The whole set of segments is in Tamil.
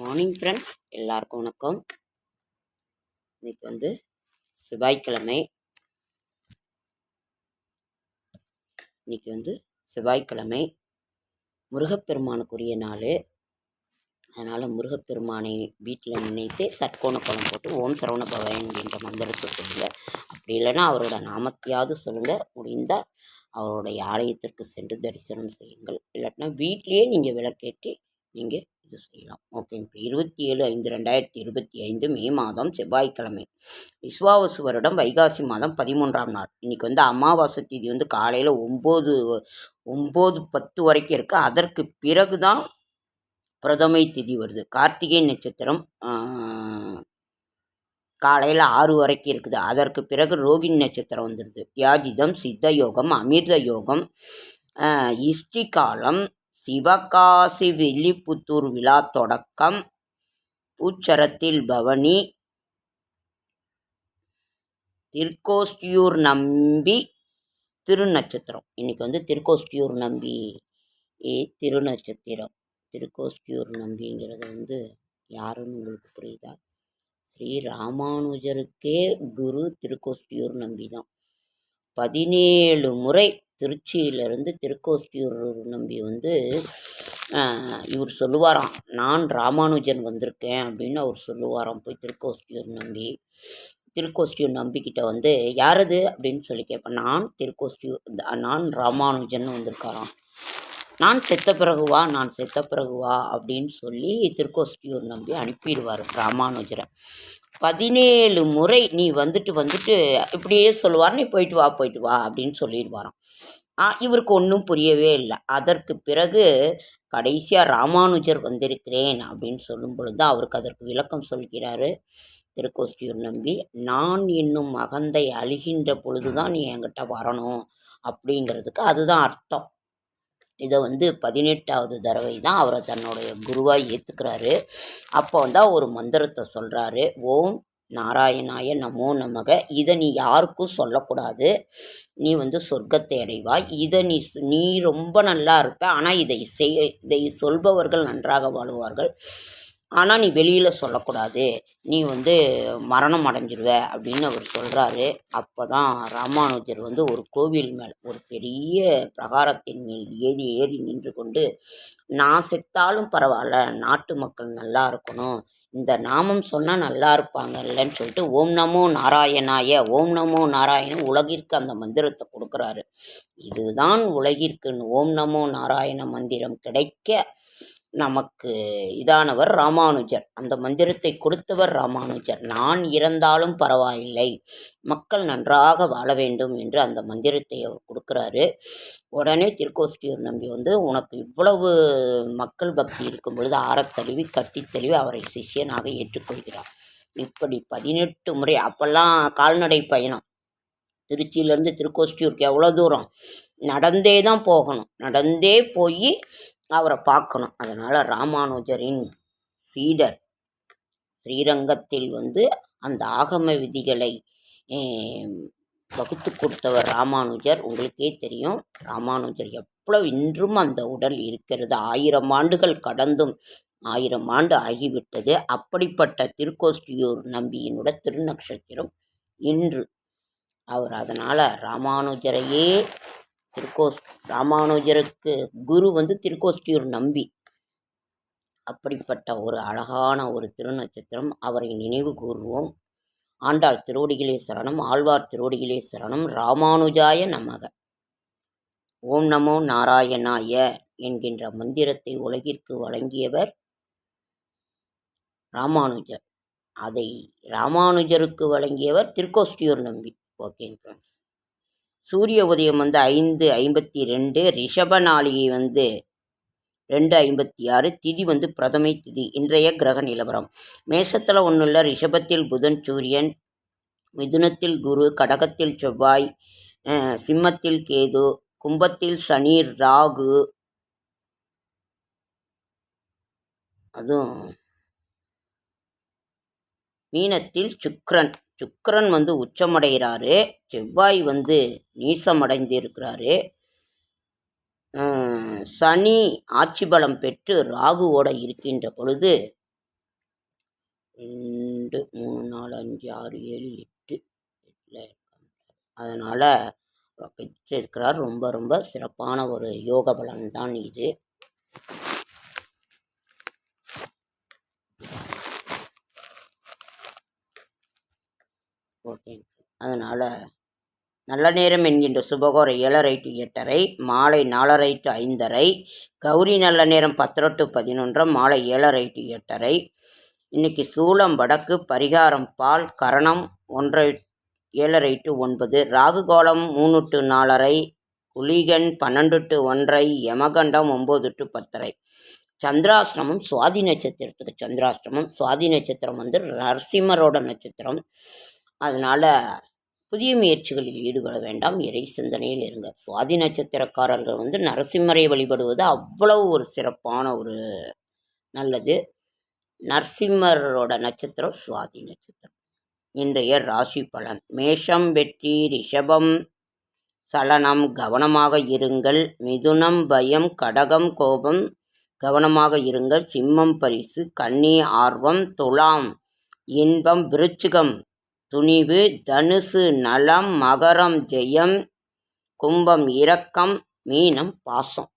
மார்னிங் ஃப்ரெண்ட்ஸ் எல்லாருக்கும் வணக்கம். இன்னைக்கு வந்து செவ்வாய்க்கிழமை. இன்னைக்கு வந்து செவ்வாய்க்கிழமை. முருகப்பெருமானுக்குரிய நாள். அதனால் முருகப்பெருமானை வீட்டில் நினைத்து சட்கோண பழம் போட்டு ஓம் சரவண பவன் என்ற மந்திரத்தை சொல்லுங்கள் அப்படி இல்லைன்னா அவரோட நாமத்தையாவது சொல்லுங்கள் முடிந்தால் அவருடைய ஆலயத்திற்கு சென்று தரிசனம் செய்யுங்கள். இல்லாட்டினா வீட்டிலேயே நீங்கள் விளக்கேற்றி நீங்கள் இது செய்யலாம். ஓகேங்க இப்போ இருபத்தி ஏழு ஐந்து ரெண்டாயிரத்தி இருபத்தி ஐந்து மே மாதம் செவ்வாய்க்கிழமை. விஸ்வாவசு வருடம் வைகாசி மாதம் பதிமூன்றாம் நாள். இன்றைக்கி வந்து அமாவாசை தேதி வந்து காலையில் ஒம்பது ஒம்பது பத்து வரைக்கும் இருக்குது அதற்கு பிறகு தான் பிரதமை திதி வருது. கார்த்திகை நட்சத்திரம் காலையில் ஆறு வரைக்கும் இருக்குது. அதற்கு பிறகு ரோகிணி நட்சத்திரம் வந்துடுது தியாஜிதம் சித்த யோகம் அமிர்த யோகம் ஆஹ் இஷ்டி காலம் சிவகாசி வில்லிபுத்தூர் விழா தொடக்கம். பூச்சரத்தில் பவனி. திருக்கோஷ்டியூர் நம்பி திருநட்சத்திரம். இன்னைக்கு வந்து திருக்கோஷ்டியூர் நம்பி திருநட்சத்திரம். திருக்கோஷ்டியூர் நம்பிங்கிறது வந்து யாருன்னு உங்களுக்கு புரியுதா? ஸ்ரீ ராமானுஜருக்கே குரு திருக்கோஷ்டியூர் நம்பி தான் பதினேழு முறை திருச்சியிலிருந்து திருக்கோஷ்டியூர் நம்பி வந்து இவர் சொல்லுவாராம் நான் ராமானுஜன் வந்திருக்கேன் அப்படின்னு அவர் சொல்லுவாராம் போய் திருக்கோஷ்டியூர் நம்பி. திருக்கோஷ்டியூர் நம்பிக்கிட்ட வந்து யாரது? அப்படின்னு சொல்லி கேட்பேன். நான் திருக்கோஷ்டியூர் நான் ராமானுஜன் வந்திருக்காராம். நான் செத்த பிறகுவா நான் செத்த பிறகுவா அப்படின்னு சொல்லி திருக்கோஷ்டியூர் நம்பி அனுப்பிடுவார் ராமானுஜரை. பதினேழு முறை நீ வந்துட்டு வந்துட்டு இப்படியே சொல்லுவார் நீ போயிட்டு வா போயிட்டு வா அப்படின்னு சொல்லிடுவாராம். இவருக்கு ஒன்றும் புரியவே இல்லை. அதற்கு பிறகு கடைசியாக ராமானுஜர் வந்திருக்கிறேன் அப்படின்னு சொல்லும் பொழுது அவருக்கு அதற்கு விளக்கம் சொல்கிறாரு. திருக்கோஷ்டியூர் நம்பி நான் இன்னும் அகந்தை அழுகின்ற பொழுது தான் நீ என்கிட்ட வரணும் அப்படிங்கிறதுக்கு அதுதான் அர்த்தம். இதை வந்து பதினெட்டாவது தடவை தான் அவரை தன்னுடைய குருவாக ஏற்றுக்கிறாரு அப்போ வந்து அவர் ஒரு மந்திரத்தை சொல்கிறாரு ஓம் நாராயணாய நமோ நமக. இதை நீ யாருக்கும் சொல்லக்கூடாது. நீ வந்து சொர்க்கத்தை அடைவாய். இதை நீ நீ ரொம்ப நல்லா இருப்ப. ஆனால் இதை செய் இதை சொல்பவர்கள் நன்றாக வாழுவார்கள். ஆனால் நீ வெளியில் சொல்லக்கூடாது. நீ வந்து மரணம் அடைஞ்சிருவ அப்படின்னு அவர் சொல்கிறாரு அப்போ தான் ராமானுஜர் வந்து ஒரு கோவில் மேல் ஒரு பெரிய பிரகாரத்தின் மேல் ஏறி ஏறி நின்று கொண்டு நான் செத்தாலும் பரவாயில்ல நாட்டு மக்கள் நல்லா இருக்கணும். இந்த நாமம் சொன்னால் நல்லா இருப்பாங்க இல்லைன்னு சொல்லிட்டு ஓம் நமோ நாராயணாய ஓம் நமோ நாராயணன் உலகிற்கு அந்த மந்திரத்தை கொடுக்குறாரு. இதுதான் உலகிற்கு ஓம் நமோ நாராயண மந்திரம் கிடைக்க நமக்கு இதானவர் ராமானுஜர். அந்த மந்திரத்தை கொடுத்தவர் ராமானுஜர். நான் இறந்தாலும் பரவாயில்லை. மக்கள் நன்றாக வாழ வேண்டும் என்று அந்த மந்திரத்தை அவர் கொடுக்குறாரு. உடனே திருக்கோஷ்டியூர் நம்பி வந்து உனக்கு இவ்வளவு மக்கள் பக்தி இருக்கும் பொழுது ஆறத் தழுவி கட்டித் தழுவி அவரை சிஷியனாக ஏற்றுக்கொள்கிறார் இப்படி பதினெட்டு முறை அப்போல்லாம் கால்நடை பயணம். திருச்சியிலேருந்து திருக்கோஷ்டியூருக்கு எவ்வளோ தூரம்? நடந்தே தான் போகணும். நடந்தே போய் அவரை பார்க்கணும். அதனால் ராமானுஜரின் சீடர் ஸ்ரீரங்கத்தில் வந்து அந்த ஆகம விதிகளை வகுத்து கொடுத்தவர் ராமானுஜர். உங்களுக்கே தெரியும் ராமானுஜர் எவ்வளவு இன்றும் அந்த உடல் இருக்கிறது. ஆயிரம் ஆண்டுகள் கடந்தும் ஆயிரம் ஆண்டு ஆகிவிட்டது. அப்படிப்பட்ட திருக்கோஷ்டியூர் நம்பியினோட திருநக்ஷத்திரம் இன்று. அவர் அதனால் ராமானுஜரையே திருக்கோஸ் ராமானுஜருக்கு குரு வந்து திருக்கோஷ்டியூர் நம்பி. அப்படிப்பட்ட ஒரு அழகான ஒரு திருநட்சத்திரம் அவரை நினைவு கூறுவோம் ஆண்டாள் திருவடிகளே சரணம் ஆழ்வார் திருவடிகளே சரணம் ராமானுஜாய நமக. ஓம் நமோ நாராயணாய என்கின்ற மந்திரத்தை உலகிற்கு வழங்கியவர் ராமானுஜர். அதை ராமானுஜருக்கு வழங்கியவர் திருக்கோஷ்டியூர் நம்பி. ஓகேங்க ஃப்ரெண்ட்ஸ் சூரிய உதயம் வந்து ஐந்து ஐம்பத்தி ரெண்டு ரிஷப நாளிகை வந்து ரெண்டு ஐம்பத்தி ஆறு திதி வந்து பிரதமை திதி இன்றைய கிரக நிலவரம். மேஷத்தில் ஒன்றும் இல்லை ரிஷபத்தில் புதன் சூரியன் மிதுனத்தில் குரு கடகத்தில் செவ்வாய் சிம்மத்தில் கேது கும்பத்தில் சனி ராகு அதுவும் மீனத்தில் சுக்ரன். சுக்கரன் வந்து உச்சமடைகிறாரு. செவ்வாய் வந்து நீசமடைந்து இருக்கிறாரு சனி ஆட்சி பலம் பெற்று ராகுவோட இருக்கின்ற பொழுது ரெண்டு மூணு நாலு அஞ்சு ஆறு ஏழு எட்டு எட்டில் அதனால் பெற்றிருக்கிறார். ரொம்ப ரொம்ப சிறப்பான ஒரு யோக பலன் தான் இது. ஓகே. அதனால் நல்ல நேரம் என்கின்ற சுபகோர ஏழரை டு எட்டரை மாலை நாலரை டு ஐந்தரை கௌரி நல்ல நேரம் பத்தரை டு பதினொன்று மாலை ஏழரை டு எட்டரை. இன்னைக்கு சூளம் வடக்கு பரிகாரம் பால் கரணம் ஒன்றை ஏழரை டு ஒன்பது ராகுகோளம் மூணு டு நாலரை குளிகன் பன்னெண்டு டு ஒன்றை யமகண்டம் ஒம்பது டு பத்தரை. சந்திராஷ்டிரமம் சுவாதி நட்சத்திரத்துக்கு சந்திராஷ்டிரமம் சுவாதி நட்சத்திரம் வந்து நரசிம்மரோட நட்சத்திரம். அதனால் புதிய முயற்சிகளில் ஈடுபட வேண்டாம். இறை சிந்தனையில் இருங்க. சுவாதி நட்சத்திரக்காரர்கள் வந்து நரசிம்மரை வழிபடுவது அவ்வளவு ஒரு சிறப்பான ஒரு நல்லது. நரசிம்மரோட நட்சத்திரம் சுவாதி நட்சத்திரம். இன்றைய ராசி பலன். மேஷம் வெற்றி ரிஷபம். சலனம் கவனமாக இருங்கள். மிதுனம் பயம் கடகம் கோபம். கவனமாக இருங்கள். சிம்மம் பரிசு கன்னி ஆர்வம் துலாம் இன்பம் விருச்சிகம். துணிவு தனுசு நலம் மகரம் ஜெயம் கும்பம் இரக்கம் மீனம் பாசம்.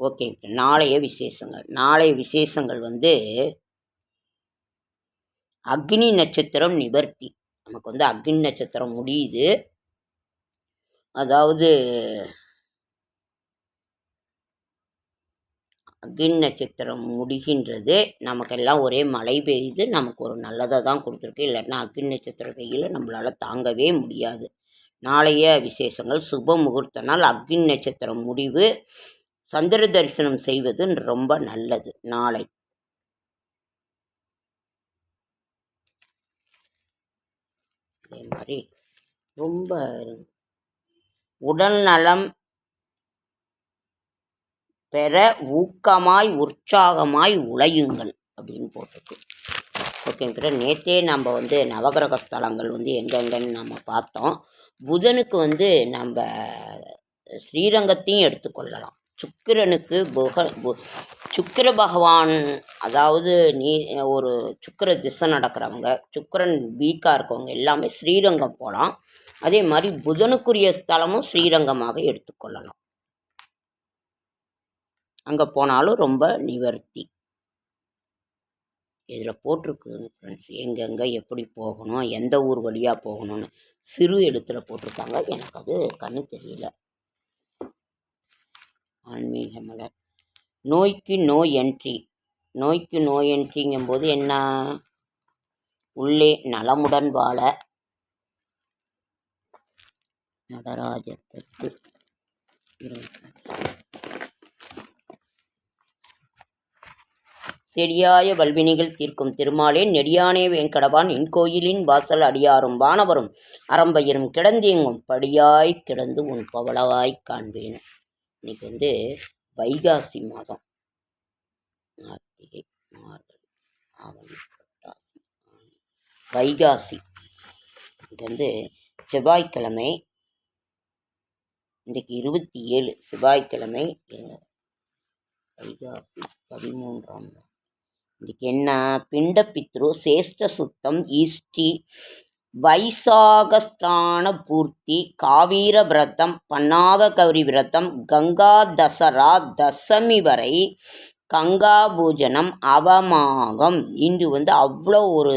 ஓகே நாளைய விசேஷங்கள். நாளைய விசேஷங்கள் வந்து அக்னி நட்சத்திரம் நிவர்த்தி. நமக்கு வந்து அக்னி நட்சத்திரம் முடியுது. அதாவது அக்னி நட்சத்திரம் முடிகின்றது. நமக்கெல்லாம் ஒரே மழை பெய்யுது நமக்கு ஒரு நல்லதை தான் கொடுத்துருக்கு. இல்லைன்னா அக்னி நட்சத்திர வெயில் நம்மளால் தாங்கவே முடியாது. நாளைய விசேஷங்கள் சுப முகூர்த்த நாள் அக்னி நட்சத்திரம் முடிவு சந்திர தரிசனம் செய்வது ரொம்ப நல்லது நாளை. அதே மாதிரி ரொம்ப உடல் நலம் பெற ஊக்கமாய் உற்சாகமாய் உழையுங்கள் அப்படின்னு போட்டிருக்கு. ஓகேங்கிற நேற்றே நம்ம வந்து நவகிரக ஸ்தலங்கள் வந்து எங்கெங்கன்னு நம்ம பார்த்தோம். புதனுக்கு வந்து நம்ம ஸ்ரீரங்கத்தையும் எடுத்துக்கொள்ளலாம் சுக்கிரனுக்கு புக பு- சுக்கிர பகவான் அதாவது நீ ஒரு சுக்கிர திசை நடக்கிறவங்க சுக்கிரன் வீக்காக இருக்கவங்க எல்லாமே ஸ்ரீரங்கம் போகலாம். அதே மாதிரி புதனுக்குரிய ஸ்தலமும் ஸ்ரீரங்கமாக எடுத்துக்கொள்ளலாம் அங்கே போனாலும் ரொம்ப நிவர்த்தி. இதில் போட்டிருக்கு ஃப்ரெண்ட்ஸ் எங்கெங்கே எப்படி போகணும் எந்த ஊர் வழியாக போகணும்னு சிறு எழுத்தில் போட்டிருக்காங்க. எனக்கு அது கண்ணு தெரியல. ஆன்மீக மலர். நோய்க்கு நோய் என்ட்ரி நோய்க்கு நோய் என்ட்ரிங்கும்போது என்ன? உள்ளே நலமுடன் வாழ. நடராஜர் பத்து செடியாய வல்வினிகள் தீர்க்கும் திருமாலே நெடியானே வேங்கடவான் இன்கோயிலின் வாசல் அடியாரும் வானவரும் அறம்பயிரும் கிடந்தேங்கும் படியாய் கிடந்து உன் பவளவாய் காண்பேன். இன்னைக்கு வந்து வைகாசி மாதம். கார்த்திகை மார்கழி ஆவணி புரட்டாசி வைகாசி. இது வந்து செவ்வாய்க்கிழமை. இன்றைக்கு இருபத்தி ஏழு செவ்வாய்க்கிழமை. இருங்க வைகாசி பதிமூன்றாம் நாள். இதுக்கு என்ன? பிண்ட பித்ரு சேஷ்ட சுத்தம் ஈஷ்டி வைசாகஸ்தான பூர்த்தி காவீர விரதம் பன்னாக கௌரி விரதம் கங்கா தசரா தசமி வரை கங்கா பூஜனம் அவமாகம். இன்று வந்து அவ்வளோ ஒரு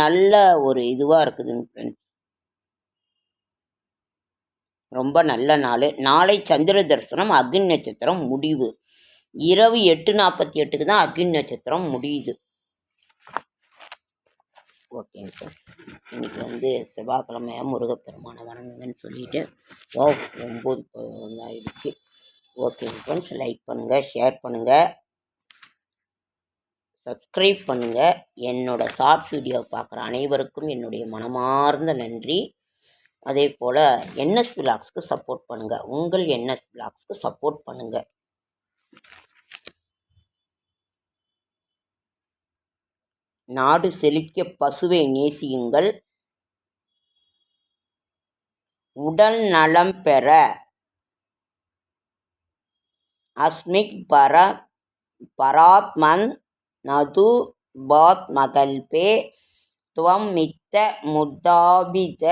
நல்ல ஒரு இதுவாக இருக்குதுங்க ஃப்ரெண்ட்ஸ் ரொம்ப நல்ல நாள். நாளை சந்திர தரிசனம் அக்னி நட்சத்திரம் முடிவு. இரவு எட்டு நாற்பத்தி எட்டுக்கு தான் அக்னி நட்சத்திரம் முடியுது. ஓகேங்க சார். இன்னைக்கு வந்து செவ்வாய்க்கிழமையாக முருகப்பெருமானை வணங்குங்கன்னு சொல்லிட்டு ஓ ஒம்பது ஆயிடுச்சு. ஓகேங்க ஃப்ரெண்ட்ஸ் லைக் பண்ணுங்கள் ஷேர் பண்ணுங்கள் சப்ஸ்கிரைப் பண்ணுங்கள் என்னோட ஷார்ட் வீடியோ பார்க்குற அனைவருக்கும் என்னுடைய மனமார்ந்த நன்றி. அதே போல் என்எஸ் விலாக்ஸ்க்கு சப்போர்ட் பண்ணுங்கள் உங்கள் என்எஸ் விலாக்ஸ்க்கு சப்போர்ட் பண்ணுங்கள் நாடு செழிக்க பசுவை நேசியுங்கள். உடல் நலம் பெற. அஸ்மிக் பர பராத்மன் நது பாத்மகல்பே துவம் மித்த முத்தாபித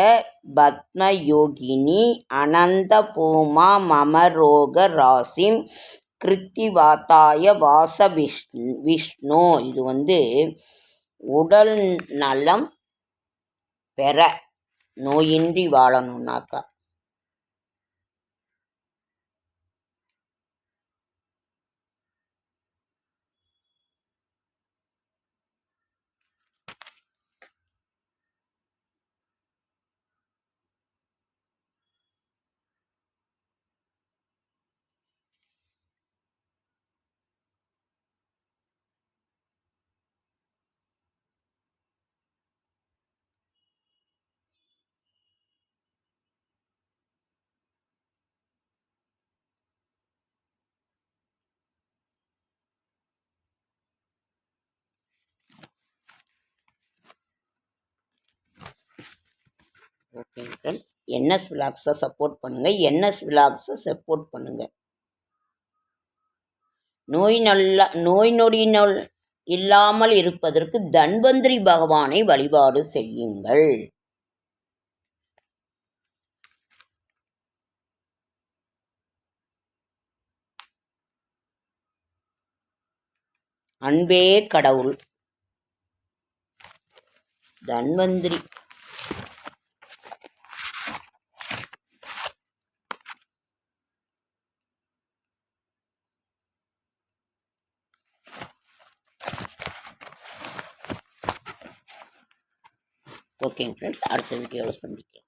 பத்மயோகினி அனந்த பூமா மமரோக ராசிம் கிருத்திவாத்தாய வாச விஷ்ணு விஷ்ணு. இது வந்து உடல் நலம் பெற நோயின்றி வாழணுன்னாக்கா ஓகே ஃப்ரெண்ட்ஸ் என்எஸ் விலாக்ஸை சப்போர்ட் பண்ணுங்கள் என்எஸ் விலாக்ஸை சப்போர்ட் பண்ணுங்கள் நோய் நல்லா நோய் நொடி நொல் இல்லாமல் இருப்பதற்கு தன்வந்திரி பகவானை வழிபாடு செய்யுங்கள். அன்பே கடவுள். தன்வந்திரி ஓகேங்க ஃப்ரெண்ட்ஸ் அடுத்த வீடியோவில் சந்திக்கலாம்.